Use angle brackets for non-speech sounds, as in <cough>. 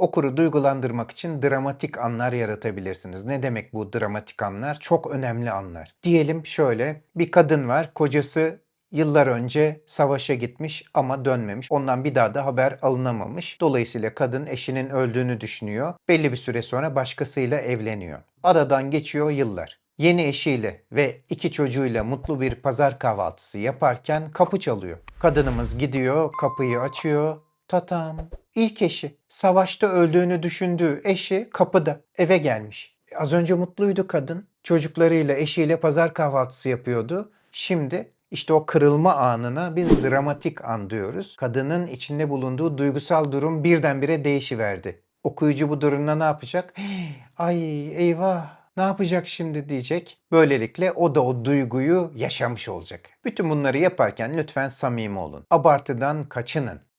Okuru duygulandırmak için dramatik anlar yaratabilirsiniz. Ne demek bu dramatik anlar? Çok önemli anlar. Diyelim şöyle bir kadın var, kocası yıllar önce savaşa gitmiş ama dönmemiş. Ondan bir daha da haber alınamamış. Dolayısıyla kadın eşinin öldüğünü düşünüyor. Belli bir süre sonra başkasıyla evleniyor. Aradan geçiyor yıllar. Yeni eşiyle ve iki çocuğuyla mutlu bir pazar kahvaltısı yaparken kapı çalıyor. Kadınımız gidiyor, kapıyı açıyor. Tatam. İlk eşi. Savaşta öldüğünü düşündüğü eşi kapıda. Eve gelmiş. Az önce mutluydu kadın. Çocuklarıyla, eşiyle pazar kahvaltısı yapıyordu. Şimdi işte o kırılma anına biz dramatik an diyoruz. Kadının içinde bulunduğu duygusal durum birdenbire değişiverdi. Okuyucu bu durumda ne yapacak? <gasps> Ay eyvah ne yapacak şimdi diyecek. Böylelikle o da o duyguyu yaşamış olacak. Bütün bunları yaparken lütfen samimi olun. Abartıdan kaçının.